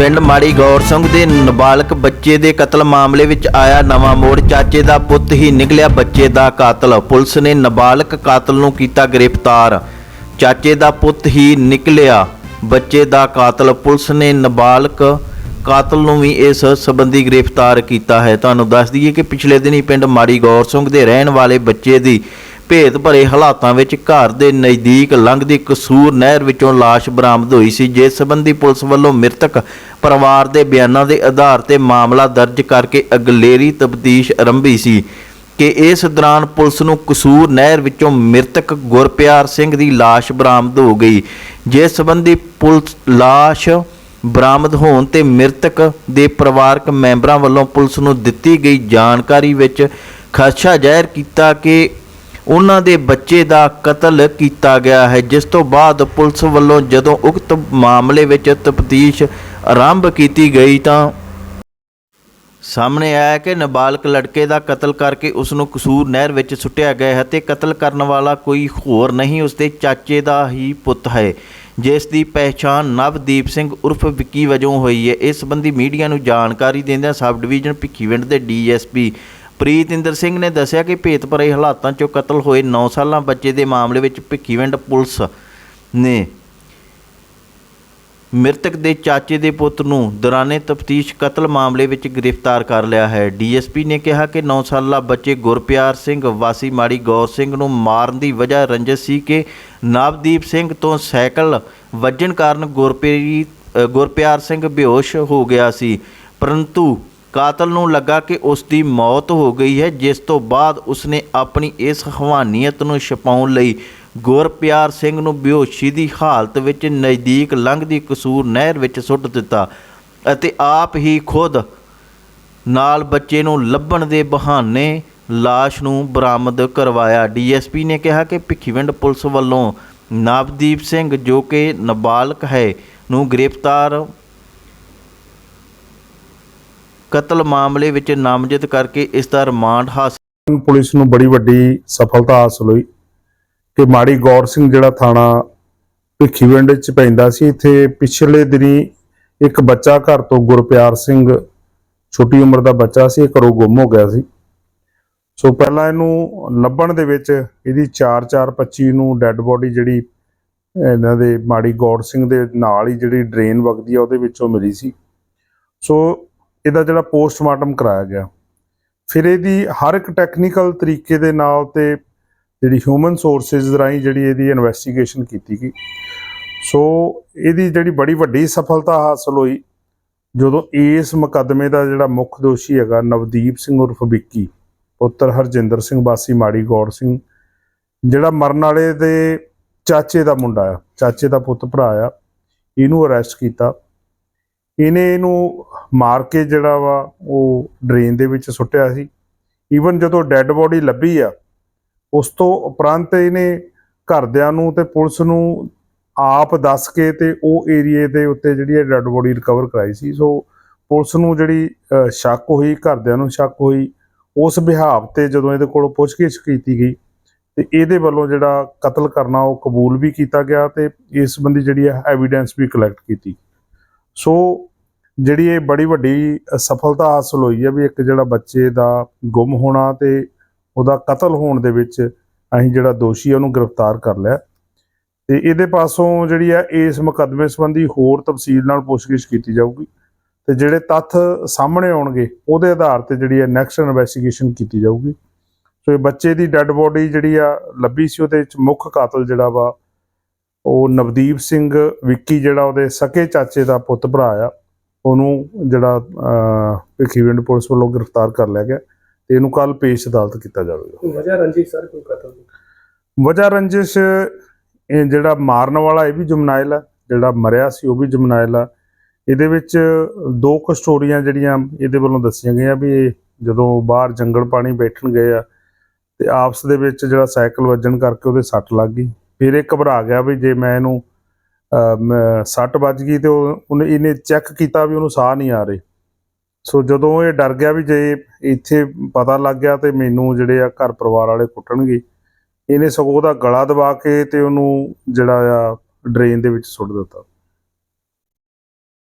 ਪਿੰਡ ਮਾੜੀ ਗੌਰ ਸਿੰਘ ਦੇ ਨਾਬਾਲਗ ਬੱਚੇ ਦੇ ਕਤਲ ਮਾਮਲੇ ਵਿੱਚ ਆਇਆ ਨਵਾਂ ਮੋੜ। ਚਾਚੇ ਦਾ ਪੁੱਤ ਹੀ ਨਿਕਲਿਆ ਬੱਚੇ ਦਾ ਕਾਤਲ। ਪੁਲਿਸ ਨੇ ਨਾਬਾਲਗ ਕਾਤਲ ਨੂੰ ਕੀਤਾ ਗ੍ਰਿਫਤਾਰ। ਚਾਚੇ ਦਾ ਪੁੱਤ ਹੀ ਨਿਕਲਿਆ ਬੱਚੇ ਦਾ ਕਾਤਲ। ਪੁਲਿਸ ਨੇ ਨਾਬਾਲਗ ਕਾਤਲ ਨੂੰ ਵੀ ਇਸ ਸਬੰਧੀ ਗ੍ਰਿਫਤਾਰ ਕੀਤਾ ਹੈ। ਤੁਹਾਨੂੰ ਦੱਸ ਦਈਏ ਕਿ ਪਿਛਲੇ ਦਿਨੀ ਪਿੰਡ ਮਾੜੀ ਗੌਰ ਸਿੰਘ ਦੇ ਰਹਿਣ ਵਾਲੇ ਬੱਚੇ ਦੀ ਭੇਤ ਭਰੇ ਹਾਲਾਤਾਂ ਵਿੱਚ ਘਰ ਦੇ ਨਜ਼ਦੀਕ ਲੰਘਦੀ ਕਸੂਰ ਨਹਿਰ ਵਿੱਚੋਂ ਲਾਸ਼ ਬਰਾਮਦ ਹੋਈ ਸੀ, ਜਿਸ ਸੰਬੰਧੀ ਪੁਲਿਸ ਵੱਲੋਂ ਮ੍ਰਿਤਕ ਪਰਿਵਾਰ ਦੇ ਬਿਆਨਾਂ ਦੇ ਆਧਾਰ ਤੇ ਮਾਮਲਾ ਦਰਜ ਕਰਕੇ ਅਗਲੇਰੀ ਤਫਤੀਸ਼ ਆਰੰਭੀ ਸੀ ਕਿ ਇਸ ਦੌਰਾਨ ਪੁਲਿਸ ਨੂੰ ਕਸੂਰ ਨਹਿਰ ਵਿੱਚੋਂ ਮ੍ਰਿਤਕ ਗੁਰਪਿਆਰ ਸਿੰਘ ਦੀ ਲਾਸ਼ ਬਰਾਮਦ ਹੋ ਗਈ, ਜਿਸ ਸੰਬੰਧੀ ਪੁਲਿਸ ਲਾਸ਼ ਬਰਾਮਦ ਹੋਣ ਤੇ ਮ੍ਰਿਤਕ ਦੇ ਪਰਿਵਾਰਕ ਮੈਂਬਰਾਂ ਵੱਲੋਂ ਪੁਲਿਸ ਨੂੰ ਦਿੱਤੀ ਗਈ ਜਾਣਕਾਰੀ ਵਿੱਚ ਖਦਸ਼ਾ ਜ਼ਾਹਿਰ ਕੀਤਾ ਕਿ ਉਹਨਾਂ ਦੇ ਬੱਚੇ ਦਾ ਕਤਲ ਕੀਤਾ ਗਿਆ ਹੈ, ਜਿਸ ਤੋਂ ਬਾਅਦ ਪੁਲਿਸ ਵੱਲੋਂ ਜਦੋਂ ਉਕਤ ਮਾਮਲੇ ਵਿੱਚ ਤਫਤੀਸ਼ ਆਰੰਭ ਕੀਤੀ ਗਈ ਤਾਂ ਸਾਹਮਣੇ ਆਇਆ ਕਿ ਨਾਬਾਲਗ ਲੜਕੇ ਦਾ ਕਤਲ ਕਰਕੇ ਉਸ ਨੂੰ ਕਸੂਰ ਨਹਿਰ ਵਿੱਚ ਸੁੱਟਿਆ ਗਿਆ ਹੈ ਤੇ ਕਤਲ ਕਰਨ ਵਾਲਾ ਕੋਈ ਹੋਰ ਨਹੀਂ ਉਸ ਦੇ ਚਾਚੇ ਦਾ ਹੀ ਪੁੱਤ ਹੈ, ਜਿਸ ਦੀ ਪਹਿਚਾਣ ਨਵਦੀਪ ਸਿੰਘ ਉਰਫ ਵਿੱਕੀ ਵਜੋਂ ਹੋਈ ਹੈ। ਇਸ ਸੰਬੰਧੀ ਮੀਡੀਆ ਨੂੰ ਜਾਣਕਾਰੀ ਦਿੰਦਿਆਂ ਸਬ ਡਿਵੀਜ਼ਨ ਭਿੱਖੀਵਿੰਡ ਦੇ ਡੀਐਸਪੀ ਪ੍ਰੀਤਿੰਦਰ ਸਿੰਘ ਨੇ ਦੱਸਿਆ ਕਿ ਭੇਤ ਭਰੇ ਹਾਲਾਤਾਂ 'ਚੋਂ ਕਤਲ ਹੋਏ 9 ਸਾਲਾਂ ਬੱਚੇ ਦੇ ਮਾਮਲੇ ਵਿੱਚ ਭਿੱਖੀਵਿੰਡ ਪੁਲਿਸ ਨੇ ਮ੍ਰਿਤਕ ਦੇ ਚਾਚੇ ਦੇ ਪੁੱਤ ਨੂੰ ਦੌਰਾਨੇ ਤਫਤੀਸ਼ ਕਤਲ ਮਾਮਲੇ ਵਿੱਚ ਗ੍ਰਿਫਤਾਰ ਕਰ ਲਿਆ ਹੈ। ਡੀਐਸਪੀ ਨੇ ਕਿਹਾ ਕਿ 9 ਸਾਲਾ ਬੱਚੇ ਗੁਰਪਿਆਰ ਸਿੰਘ, ਵਾਸੀ ਮਾੜੀ ਗੌਰ ਸਿੰਘ ਨੂੰ ਮਾਰਨ ਦੀ ਵਜ੍ਹਾ ਰੰਜਿਸ਼ ਸੀ ਕਿ ਨਵਦੀਪ ਸਿੰਘ ਤੋਂ ਸਾਈਕਲ ਵੱਜਣ ਕਾਰਨ ਗੁਰਪ੍ਰੀਤ ਗੁਰਪਿਆਰ ਸਿੰਘ ਬੇਹੋਸ਼ ਹੋ ਗਿਆ ਸੀ। ਪਰੰਤੂ ਕਾਤਲ ਨੂੰ ਲੱਗਾ ਕਿ ਉਸ ਦੀ ਮੌਤ ਹੋ ਗਈ ਹੈ, ਜਿਸ ਤੋਂ ਬਾਅਦ ਉਸਨੇ ਆਪਣੀ ਇਸ ਹਵਾਨੀਅਤ ਨੂੰ ਛਪਾਉਣ ਲਈ ਗੁਰਪਿਆਰ ਸਿੰਘ ਨੂੰ ਬੇਹੋਸ਼ੀ ਦੀ ਹਾਲਤ ਵਿੱਚ ਨਜ਼ਦੀਕ ਲੰਘਦੀ ਕਸੂਰ ਨਹਿਰ ਵਿੱਚ ਸੁੱਟ ਦਿੱਤਾ ਅਤੇ ਆਪ ਹੀ ਖੁਦ ਨਾਲ ਬੱਚੇ ਨੂੰ ਲੱਭਣ ਦੇ ਬਹਾਨੇ ਲਾਸ਼ ਨੂੰ ਬਰਾਮਦ ਕਰਵਾਇਆ। ਡੀਐਸਪੀ ਨੇ ਕਿਹਾ ਕਿ ਭਿੱਖੀਵਿੰਡ ਪੁਲਿਸ ਵੱਲੋਂ ਨਵਦੀਪ ਸਿੰਘ, ਜੋ ਕਿ ਨਾਬਾਲਗ ਹੈ, ਨੂੰ ਗ੍ਰਿਫਤਾਰ ਕਤਲ ਮਾਮਲੇ ਵਿੱਚ ਨਾਮਜ਼ਦ ਕਰਕੇ ਇਸ ਦਾ ਰਿਮਾਂਡ ਹਾਸਲ ਪੁਲਿਸ ਨੂੰ ਬੜੀ ਵੱਡੀ ਸਫਲਤਾ ਹਾਸਲ ਹੋਈ ਕਿ ਮਾੜੀ ਗੌਰ ਸਿੰਘ ਜਿਹੜਾ ਥਾਣਾ ਭਿੱਖੀਵਿੰਡ ਚ ਪੈਂਦਾ ਸੀ, ਇੱਥੇ ਪਿਛਲੇ ਦਿਨੀ ਇੱਕ ਬੱਚਾ ਘਰ ਤੋਂ ਗੁਰਪਿਆਰ ਸਿੰਘ, ਛੋਟੀ ਉਮਰ ਦਾ ਬੱਚਾ ਸੀ ਘਰੋਂ ਗੁੰਮ ਹੋ ਗਿਆ ਸੀ। ਸੋ ਪਹਿਲਾਂ ਇਹਨੂੰ ਲੱਭਣ ਦੇ ਵਿੱਚ ਇਹਦੀ 4-4-25 ਨੂੰ ਡੈੱਡ ਬੋਡੀ ਜਿਹੜੀ ਇਹਨਾਂ ਦੇ ਮਾੜੀ ਗੌਰ ਸਿੰਘ ਦੇ ਨਾਲ ਹੀ ਜਿਹੜੀ ਡਰੇਨ ਵਗਦੀ ਆ, ਉਹਦੇ ਵਿੱਚੋਂ ਮਿਲੀ ਸੀ। ਸੋ ਇਹਦਾ ਜਿਹੜਾ ਪੋਸਟਮਾਰਟਮ ਕਰਾਇਆ ਗਿਆ। ਫਿਰ ਇਹਦੀ ਹਰ ਇੱਕ ਟੈਕਨੀਕਲ ਤਰੀਕੇ ਦੇ ਨਾਲ ਤੇ ਜਿਹੜੀ ਹਿਊਮਨ ਸੋਰਸਸ ਰਾਹੀਂ ਜਿਹੜੀ ਇਹਦੀ ਇਨਵੈਸਟੀਗੇਸ਼ਨ ਕੀਤੀ ਗਈ। ਸੋ ਇਹਦੀ ਜਿਹੜੀ ਬੜੀ ਵੱਡੀ ਸਫਲਤਾ ਹਾਸਲ ਹੋਈ, ਜਦੋਂ ਇਸ ਮੁਕੱਦਮੇ ਦਾ ਜਿਹੜਾ ਮੁੱਖ ਦੋਸ਼ੀ ਹੈਗਾ ਨਵਦੀਪ ਸਿੰਘ ਉਰਫ ਵਿੱਕੀ, ਪੁੱਤਰ ਹਰਜਿੰਦਰ ਸਿੰਘ ਬਾਸੀ ਮਾੜੀ ਗੌਰ ਸਿੰਘ, ਜਿਹੜਾ ਮਰਨ ਵਾਲੇ ਦੇ ਚਾਚੇ ਦਾ ਮੁੰਡਾ ਆ, ਚਾਚੇ ਦਾ ਪੁੱਤ ਭਰਾ ਆ, ਇਹਨੂੰ ਅਰੈਸਟ ਕੀਤਾ। ਇਹਨੇ ਇਹਨੂੰ ਮਾਰ ਕੇ ਜਿਹੜਾ ਵਾ ਉਹ ਡਰੇਨ ਦੇ ਵਿੱਚ ਸੁੱਟਿਆ ਸੀ। ਈਵਨ ਜਦੋਂ ਡੈੱਡ ਬੋਡੀ ਲੱਭੀ ਆ, ਉਸ ਤੋਂ ਉਪਰੰਤ ਇਹਨੇ ਘਰਦਿਆਂ ਨੂੰ ਤੇ ਪੁਲਿਸ ਨੂੰ ਆਪ ਦੱਸ ਕੇ ਤੇ ਉਹ ਏਰੀਏ ਦੇ ਉੱਤੇ ਜਿਹੜੀ ਇਹ ਡੈੱਡ ਬੋਡੀ ਰਿਕਵਰ ਕਰਾਈ ਸੀ। ਸੋ ਪੁਲਿਸ ਨੂੰ ਜਿਹੜੀ ਸ਼ੱਕ ਹੋਈ, ਘਰਦਿਆਂ ਨੂੰ ਸ਼ੱਕ ਹੋਈ, ਉਸ ਵਿਹਾਵ ਤੇ ਜਦੋਂ ਇਹਦੇ ਕੋਲੋਂ ਪੁੱਛਗਿੱਛ ਕੀਤੀ ਗਈ, ਤੇ ਇਹਦੇ ਵੱਲੋਂ ਜਿਹੜਾ ਕਤਲ ਕਰਨਾ ਉਹ ਕਬੂਲ ਵੀ ਕੀਤਾ ਗਿਆ ਤੇ ਇਸ ਸੰਬੰਧੀ ਜਿਹੜੀ ਹੈ ਐਵੀਡੈਂਸ ਵੀ ਕਲੈਕਟ ਕੀਤੀ ਸੋ ਜਿਹੜੀ ਇਹ ਬੜੀ ਵੱਡੀ ਸਫਲਤਾ ਹਾਸਲ ਹੋਈ ਹੈ ਵੀ ਇੱਕ ਜਿਹੜਾ ਬੱਚੇ ਦਾ ਗੁੰਮ ਹੋਣਾ ਤੇ ਉਹਦਾ ਕਤਲ ਹੋਣ ਦੇ ਵਿੱਚ ਅਸੀਂ ਜਿਹੜਾ ਦੋਸ਼ੀ ਹੈ ਉਹਨੂੰ ਗ੍ਰਿਫਤਾਰ ਕਰ ਲਿਆ। ਤੇ ਇਹਦੇ ਪਾਸੋਂ ਜਿਹੜੀ ਹੈ ਇਸ ਮੁਕੱਦਮੇ ਸੰਬੰਧੀ ਹੋਰ ਤਫਸੀਲ ਨਾਲ ਪੁੱਛਗਿੱਛ ਕੀਤੀ ਜਾਊਗੀ। ਤੇ ਜਿਹੜੇ ਤੱਥ ਸਾਹਮਣੇ ਆਉਣਗੇ, ਉਹਦੇ ਆਧਾਰ ਤੇ ਜਿਹੜੀ ਹੈ ਨੈਕਸਟ ਇਨਵੈਸਟੀਗੇਸ਼ਨ ਕੀਤੀ ਜਾਊਗੀ। ਸੋ ਇਹ ਬੱਚੇ ਦੀ ਡੈੱਡ ਬੋਡੀ ਜਿਹੜੀ ਆ ਲੱਭੀ ਸੀ, ਉਹਦੇ ਵਿੱਚ ਮੁੱਖ ਕਾਤਲ ਜਿਹੜਾ ਵਾ, ਉਹ ਨਵਦੀਪ ਸਿੰਘ ਵਿੱਕੀ ਜਿਹੜਾ ਉਹਦੇ ਸਕੇ ਚਾਚੇ ਦਾ ਪੁੱਤ ਭਰਾ ਆ। ਉਹਨੂੰ ਜਿਹੜਾ ਭਿੱਖੀਵਿੰਡ ਪੁਲਿਸ ਵੱਲੋਂ ਗ੍ਰਿਫਤਾਰ ਕਰ ਲਿਆ ਗਿਆ ਤੇ ਇਹਨੂੰ ਕੱਲ ਪੇਸ਼ ਅਦਾਲਤ ਕੀਤਾ ਜਾਵੇਗਾ। ਵਜ੍ਹਾ ਰੰਜੀ ਸਰ ਕੋਈ ਕਤਲ? ਦੀ ਵਜ੍ਹਾ ਰੰਜਿਸ਼ ਇਹ ਜਿਹੜਾ ਮਾਰਨ ਵਾਲਾ ਇਹ ਵੀ ਜਮਨਾਇਲ ਆ ਜਿਹੜਾ ਮਰਿਆ ਸੀ ਉਹ ਵੀ ਜਮਨਾਇਲ ਆ। ਇਹਦੇ ਵਿੱਚ ਦੋ ਕੁ ਸਟੋਰੀਆਂ ਜਿਹੜੀਆਂ ਇਹਦੇ ਵੱਲੋਂ ਦੱਸੀਆਂ ਗਈਆਂ ਵੀ ਇਹ ਜਦੋਂ ਬਾਹਰ ਜੰਗਲ ਪਾਣੀ ਬੈਠਣ ਗਏ ਆ ਤੇ ਆਪਸ ਦੇ ਵਿੱਚ ਜਿਹੜਾ ਸਾਈਕਲ ਵੱਜਣ ਕਰਕੇ ਉਹਦੇ ਸੱਟ ਲੱਗ ਗਈ। ਫਿਰ ਇਹ ਘਬਰਾ ਗਿਆ ਵੀ ਜੇ ਮੈਂ ਇਹਨੂੰ ਸੱਟ ਵੱਜ ਗਈ ਤੇ ਉਹਨੇ ਇਹਨੇ ਚੈੱਕ ਕੀਤਾ ਵੀ ਉਹਨੂੰ ਸਾਹ ਨਹੀਂ ਆ ਰਹੇ। ਸੋ ਜਦੋਂ ਇਹ ਡਰ ਗਿਆ ਵੀ ਜੇ ਇੱਥੇ ਪਤਾ ਲੱਗ ਗਿਆ ਤੇ ਮੈਨੂੰ ਜਿਹੜੇ ਆ ਘਰ ਪਰਿਵਾਰ ਵਾਲੇ ਕੁੱਟਣਗੇ, ਇਹਨੇ ਸਗੋਂ ਉਹਦਾ ਗਲਾ ਦਬਾ ਕੇ ਤੇ ਉਹਨੂੰ ਜਿਹੜਾ ਆ ਡਰੇਨ ਦੇ ਵਿੱਚ ਸੁੱਟ ਦਿੱਤਾ।